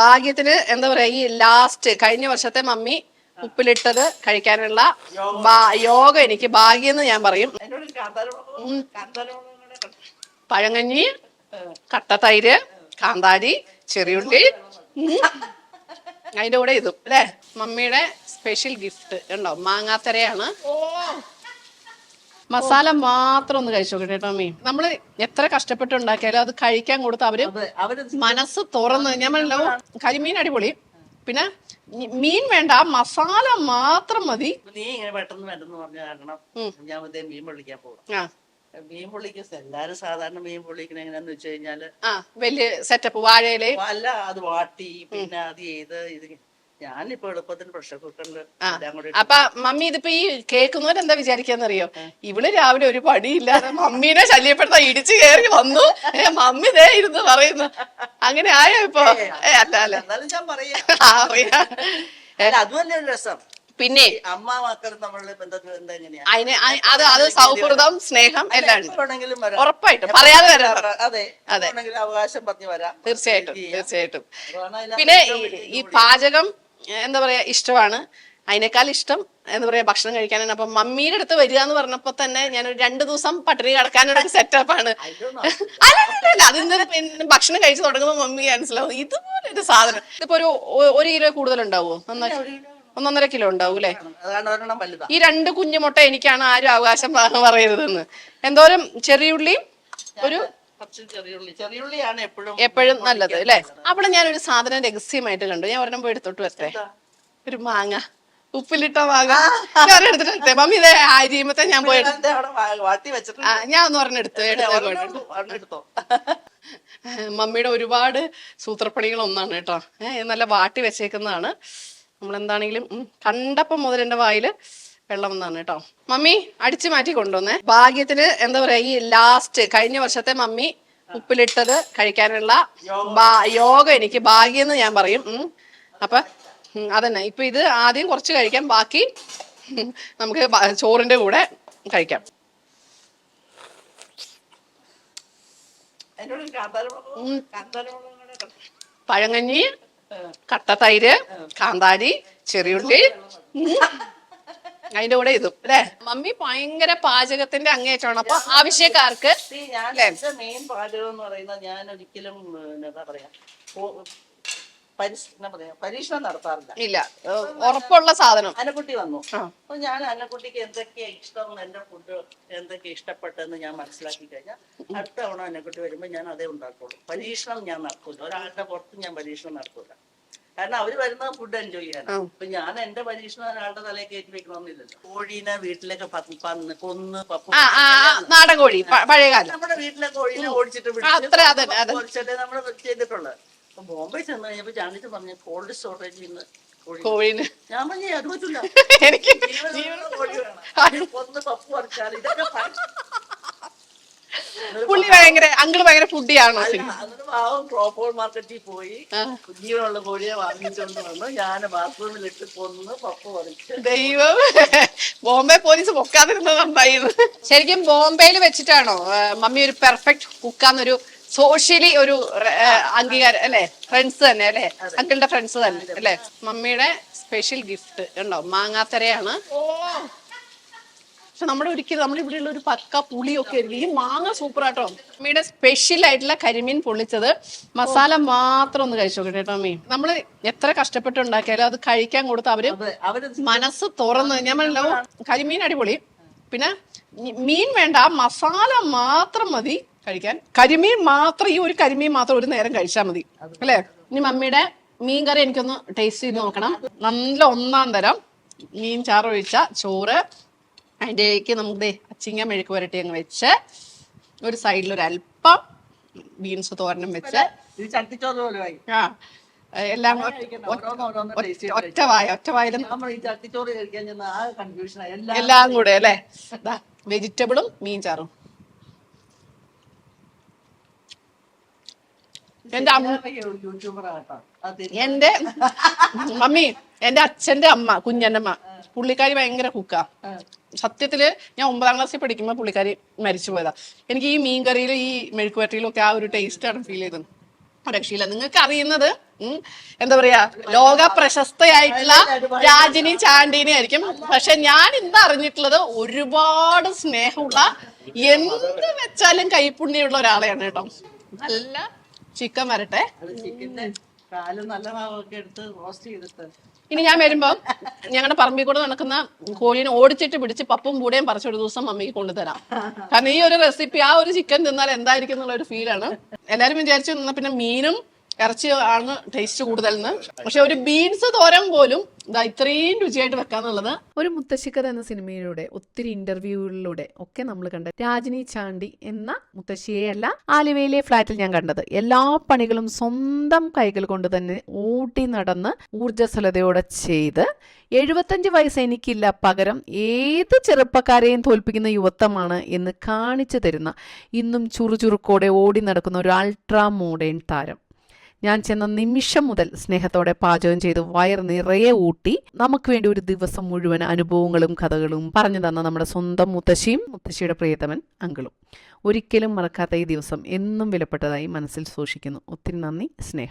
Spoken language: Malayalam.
ഭാഗ്യത്തിന് എന്താ പറയാ ഈ ലാസ്റ്റ് കഴിഞ്ഞ വർഷത്തെ മമ്മി ഉപ്പിലിട്ടത് കഴിക്കാനുള്ള യോഗ എനിക്ക് ഭാഗ്യം എന്ന് ഞാൻ പറയും. പഴങ്കഞ്ഞി കട്ടത്തൈര് കാന്താരി ചെറിയുള്ളി. അതിന്റെ കൂടെ ഇതും. അല്ലേ? മമ്മിയുടെ സ്പെഷ്യൽ ഗിഫ്റ്റ് ഉണ്ടോ? മാങ്ങാത്തരയാണ്. മസാല മാത്രം ഒന്ന് കഴിച്ചു നോക്കട്ടെ കേട്ടോ മീ നമ്മൾ എത്ര കഷ്ടപ്പെട്ട് ഉണ്ടാക്കിയാലും അത് കഴിക്കാൻ കൊടുത്ത് അവർ മനസ്സ് തുറന്ന് ഞാൻ പറഞ്ഞല്ലോ കരിമീൻ അടിപൊളി. പിന്നെ മീൻ വേണ്ട മസാല മാത്രം മതി. നീ ഇങ്ങനെ പെട്ടെന്ന് വേണ്ടെന്ന് പറഞ്ഞ കാരണം ഞാൻ മീൻ പൊള്ളിക്കാൻ മീൻ പൊള്ളിക്ക് എല്ലാരും സാധാരണ മീൻ പൊള്ളിക്കണ എങ്ങനെയാന്ന് വെച്ച് കഴിഞ്ഞാൽ വലിയ സെറ്റപ്പ് വാഴയിൽ. അല്ല അത് വാട്ടി പിന്നെ അത് ചെയ്ത് ഇത് ഞാനിപ്പോ എളുപ്പത്തിന് പ്രഷർ കുക്കറിൽ എല്ലാം കൂടെ അപ്പൊ മമ്മി ഇതിപ്പോ ഈ കേൾക്കുന്നവർ എന്താ വിചാരിക്കാന്നറിയോ ഇവൾ രാവിലെ ഒരു പണിയില്ലാതെ മമ്മീനെ ശല്യപ്പെടുത്താൻ ഇടിച്ചു കയറി വന്നു. ഏ മമ്മി ദേ ഇരുന്ന് പറയുന്നു. അങ്ങനെ ആയോ ഇപ്പൊ? ഏ അല്ല അല്ല. എന്നാലും ഞാൻ പറയാം. ആ, അറിയാം അല്ല, അതുമല്ലേ ഒരു രസം. പിന്നെ ഈ അമ്മ മക്കൾ നമ്മളുടെ ബന്ധത്തിൽ എന്താ എങ്ങനെയാ? അതിന് അ- അത് അത് സൗഹൃദം സ്നേഹം എല്ലാം ഉണ്ട്. എപ്പോ വേണമെങ്കിലും വരാം. ഉറപ്പായിട്ടും. പറയാതെ വരാം. അതെ. വേണമെങ്കിലും അവകാശം പറഞ്ഞു വരാം. തീർച്ചയായിട്ടും തീർച്ചയായിട്ടും. പിന്നെ ഈ- ഈ പാചകം എന്താ പറയുക ഇഷ്ടമാണ്. അതിനേക്കാൾ ഇഷ്ടം എന്താ പറയാ ഭക്ഷണം കഴിക്കാനാണ്. അപ്പൊ മമ്മിയുടെ അടുത്ത് വരിക എന്ന് പറഞ്ഞപ്പോ തന്നെ ഞാൻ ഒരു രണ്ടു ദിവസം പട്ടിണി കിടക്കാനുള്ള സെറ്റപ്പ് ആണ് അല്ല അതിന്ന് പിന്നെ ഭക്ഷണം കഴിച്ചു തുടങ്ങുമ്പോ മമ്മി മനസ്സിലാവും ഇതുപോലെ ഒരു സാധനം. ഇതിപ്പോ ഒരു ഒരു കിലോ കൂടുതൽ ഉണ്ടാവുമോ നന്നായി ഒന്നൊന്നര കിലോ ഉണ്ടാവും അല്ലേ? ഈ രണ്ട് കുഞ്ഞുമുട്ട എനിക്കാണ് ആരും അവകാശം പറയരുതെന്ന്. എന്തോരം ചെറിയുള്ളിയും ഒരു ചെറിയുള്ളിയാണ് എപ്പോഴും എപ്പോഴും നല്ലത് അല്ലേ? അവിടെ ഞാൻ ഒരു സാധനം രഹസ്യമായിട്ട് കണ്ടു. ഞാൻ ഒരെണ്ണം പോയി എടുത്തോട്ട് വരട്ടെ. ഒരു മാങ്ങ. ഉപ്പിലിട്ട മാങ്ങ. ഞാൻ എടുത്തിട്ട് മമ്മി ഇതേ അരിയുമ്പത്തെ ഞാൻ പോയി എടു- അവിടെ വാട്ടി വെച്ചിട്ടുണ്ട്. ആ, ഞാൻ ഒന്ന് എടുത്തു എടുത്തേ. ഒരെണ്ണം എടുത്തോ മമ്മിയുടെ ഒരുപാട് സൂത്രപ്പണികൾ ഒന്നാണ് കേട്ടോ. ഏഹ് നല്ല വാട്ടി വെച്ചേക്കുന്നതാണ്. നമ്മളെന്താണെങ്കിലും കണ്ടപ്പം മുതൽ എന്റെ വായിൽ വെള്ളം വന്നാണ് കേട്ടോ. മമ്മി അടിച്ചു മാറ്റി കൊണ്ടുവന്നേ. ഭാഗ്യത്തിന് എന്താ പറയാ ഈ ലാസ്റ്റ് കഴിഞ്ഞ വർഷത്തെ മമ്മി ഉപ്പിലിട്ടത് കഴിക്കാനുള്ള യോഗം എനിക്ക് ഭാഗ്യം എന്ന് ഞാൻ പറയും. അപ്പൊ അതന്നെ. ഇപ്പൊ ഇത് ആദ്യം കുറച്ച് കഴിക്കാം ബാക്കി നമുക്ക് ചോറിന്റെ കൂടെ കഴിക്കാം. പഴങ്ങഞ്ഞി കട്ട തൈര് കാന്താരി ചെറിയുള്ളി. അതിന്റെ കൂടെ ഇതും അല്ലേ? മമ്മി ഭയങ്കര പാചകത്തിന്റെ അങ്ങേറ്റാണ് അപ്പൊ ആവശ്യക്കാർക്ക് ഞാൻ മെയിൻ പാചകം എന്ന് പറയുന്നത് ഞാൻ ഒരിക്കലും എന്താ പറയാ പരീക്ഷണം നടത്താറില്ല. ഇല്ല. ഉറപ്പുള്ള സാധനം. അന്നക്കുട്ടി വന്നു. അപ്പൊ ഞാൻ അന്നക്കുട്ടിക്ക് എന്തൊക്കെയാ ഇഷ്ടം എന്റെ ഫുഡ് എന്തൊക്കെ ഇഷ്ടപ്പെട്ടെന്ന് ഞാൻ മനസ്സിലാക്കി കഴിഞ്ഞാൽ അടുത്ത തവണ അന്നക്കുട്ടി വരുമ്പോ ഞാൻ അതേ ഉണ്ടാക്കുള്ളൂ. പരീക്ഷണം ഞാൻ നടക്കൂല. ഒരാളുടെ പുറത്ത് ഞാൻ പരീക്ഷണം നടക്കൂല. കാരണം അവർ വരുന്ന ഫുഡ് എൻജോയ് ചെയ്യാൻ ആ. അപ്പൊ ഞാൻ എന്റെ പരീക്ഷണം ഒരാളുടെ തലയിൽ കയറ്റി വെക്കണമെന്നില്ലല്ലോ കോഴീനെ വീട്ടിലേക്ക് പന്ന് കൊന്ന് പപ്പു നാടൻ കോഴി പഴയകാലം നമ്മുടെ വീട്ടിലെ കോഴീനെ ഓടിച്ചിട്ട്. ഓടിച്ചിട്ട് നമ്മൾ ചെയ്തിട്ടുള്ളത്. അപ്പൊ ബോംബെ ചെന്ന് കഴിഞ്ഞപ്പോ ചാണ്ടിച്ച് പറഞ്ഞു കോൾഡ് സ്റ്റോറേജിൽ നിന്ന് കോഴി ഞാൻ പറഞ്ഞു അത് പറ്റില്ല എനിക്ക്. ഒന്ന് പപ്പു പറിച്ചാൽ ഇതൊക്കെ പുള്ളി ഭയങ്കര അങ്കിൾ ഭയങ്കര ഫുഡിയാണോ പാവം ക്രോപ്പോൾ മാർക്കറ്റിൽ പോയി. കുഞ്ഞീനുള്ള കോഴിയെ വാങ്ങിച്ചോണ്ട് വന്നു. ഞാൻ ബാത്റൂമിലിട്ട് കൊന്ന് പപ്പ് പറിച്ചു. ദൈവം. ബോംബെ പോലീസ് പൊക്കാതിരുന്നത് ഉണ്ടായിരുന്നു ശരിക്കും ബോംബെയിൽ വെച്ചിട്ടാണോ മമ്മി ഒരു പെർഫെക്റ്റ് കുക്കാന്നൊരു സോഷ്യലി ഒരു അംഗീകാരം അല്ലെ? ഫ്രണ്ട്സ് തന്നെ അല്ലെ? അങ്കിളുടെ ഫ്രണ്ട്സ് തന്നെ അല്ലെ? മമ്മിയുടെ സ്പെഷ്യൽ ഗിഫ്റ്റ് ഉണ്ടോ? മാങ്ങാത്തരയാണ്. പക്ഷെ നമ്മുടെ ഒരിക്കലും നമ്മുടെ ഇവിടെയുള്ള ഒരു പക്ക പുളിയൊക്കെ ആയിരിക്കും. ഈ മാങ്ങ സൂപ്പർ ആട്ടോ അമ്മയുടെ സ്പെഷ്യൽ ആയിട്ടുള്ള കരിമീൻ പൊള്ളിച്ചത് മസാല മാത്രം ഒന്ന് കഴിച്ചു നോക്കട്ടെ കേട്ടോ അമ്മേ. നമ്മൾ എത്ര കഷ്ടപ്പെട്ട് ഉണ്ടാക്കിയാലും അത് കഴിക്കാൻ കൊടുത്ത അവർ അവർ മനസ്സ് തുറന്ന് ഞാൻ പറഞ്ഞല്ലോ കരിമീൻ അടിപൊളി. പിന്നെ മീൻ വേണ്ട മസാല മാത്രം മതി കഴിക്കാൻ. കരിമീൻ മാത്രം ഈ ഒരു കരിമീൻ മാത്രം ഒരു നേരം കഴിച്ചാൽ മതി. അല്ലേ? ഇനി മമ്മിയുടെ മീൻ കറി എനിക്കൊന്ന് ടേസ്റ്റ് ചെയ്ത് നോക്കണം. നല്ല ഒന്നാം തരം മീൻ ചാറ് ഒഴിച്ച ചോറ് അതിന്റെക്ക് നമുക്ക് ദേ അച്ചിങ്ങ മെഴുക്ക് പുരട്ടി അങ്ങ് വെച്ച് ഒരു സൈഡിൽ ഒരു അല്പം ബീൻസ് തോരനും വെച്ച്. ആ എല്ലാം ഒറ്റവായ ഒറ്റവായാലും എല്ലാം കൂടെ. അല്ലേ? വെജിറ്റബിളും മീൻ ചാറും. എന്റെ എന്റെ മമ്മി എന്റെ അച്ഛന്റെ അമ്മ കുഞ്ഞന്നമ്മ പുള്ളിക്കാരി ഭയങ്കര കുക്കാ സത്യത്തിൽ ഞാൻ ഒമ്പതാം ക്ലാസ്സിൽ പഠിക്കുമ്പോൾ പുള്ളിക്കാരി മരിച്ചു പോയതാ. എനിക്ക് ഈ മീൻ കറിയിലും ഈ മെഴുക്കുവരട്ടിയിലും ഒക്കെ ആ ഒരു ടേസ്റ്റാണ് ഫീൽ ചെയ്തത്. രക്ഷയില്ല നിങ്ങൾക്ക് അറിയുന്നത് എന്താ പറയാ ലോക പ്രശസ്തയായിട്ടുള്ള രാജിനി ചാണ്ടീനി ആയിരിക്കും. പക്ഷെ ഞാൻ ഇന്ന് അറിഞ്ഞിട്ടുള്ളത് ഒരുപാട് സ്നേഹമുള്ള എന്ത് വെച്ചാലും കൈപ്പുണ്യമുള്ള ഒരാളെയാണ് കേട്ടോ. നല്ല ചിക്കൻ വരട്ടെ. നല്ല എടുത്ത് റോസ്റ്റ് ചെയ്തിട്ട്. ഇനി ഞാൻ വരുമ്പോ ഞങ്ങളുടെ പറമ്പിൽ കൂടെ നടക്കുന്ന കോഴീനെ ഓടിച്ചിട്ട് പിടിച്ച് പപ്പും കൂടെയും പറിച്ചൊരു ദിവസം മമ്മിക്ക് കൊണ്ടുതരാം. കാരണം ഈ ഒരു റെസിപ്പി ആ ഒരു ചിക്കൻ തിന്നാൽ എന്തായിരിക്കും എന്നുള്ള ഒരു ഫീലാണ് എല്ലാരും വിചാരിച്ചു പിന്നെ മീനും ഇറച്ചി ആണ് ടേസ്റ്റ് കൂടുതൽ പക്ഷെ ഒരു ബീൻസ് തോരൻ പോലും ഇതാ ഇത്രയും രുചിയായിട്ട് വെക്കാന്നുള്ളത് ഒരു മുത്തശ്ശിക്കഥ എന്ന സിനിമയിലൂടെ ഒത്തിരി ഇന്റർവ്യൂകളിലൂടെ ഒക്കെ നമ്മൾ കണ്ട രാജിനി ചാണ്ടി എന്ന മുത്തശ്ശിയെയല്ല ആലുവയിലെ ഫ്ളാറ്റിൽ ഞാൻ കണ്ടത്. എല്ലാ പണികളും സ്വന്തം കൈകൾ കൊണ്ട് തന്നെ ഊട്ടി നടന്ന് ഊർജസ്വലതയോടെ ചെയ്ത് എഴുപത്തഞ്ച് വയസ്സ് എനിക്കില്ല. പകരം ഏത് ചെറുപ്പക്കാരെയും തോൽപ്പിക്കുന്ന യുവത്വമാണ് എന്ന് കാണിച്ചു തരുന്ന ഇന്നും ചുറുചുറുക്കോടെ ഓടി നടക്കുന്ന ഒരു അൾട്രാ മോഡേൺ താരം. ഞാൻ ചെന്ന നിമിഷം മുതൽ സ്നേഹത്തോടെ പാചകം ചെയ്ത് വയർ നിറയെ ഊട്ടി. നമുക്ക് വേണ്ടി ഒരു ദിവസം മുഴുവൻ അനുഭവങ്ങളും കഥകളും പറഞ്ഞു തന്ന നമ്മുടെ സ്വന്തം മുത്തശ്ശിയും മുത്തശ്ശിയുടെ പ്രിയതമൻ അങ്കിളും. ഒരിക്കലും മറക്കാത്ത ഈ ദിവസം എന്നും വിലപ്പെട്ടതായി മനസ്സിൽ സൂക്ഷിക്കുന്നു. ഒത്തിരി നന്ദി സ്നേഹം.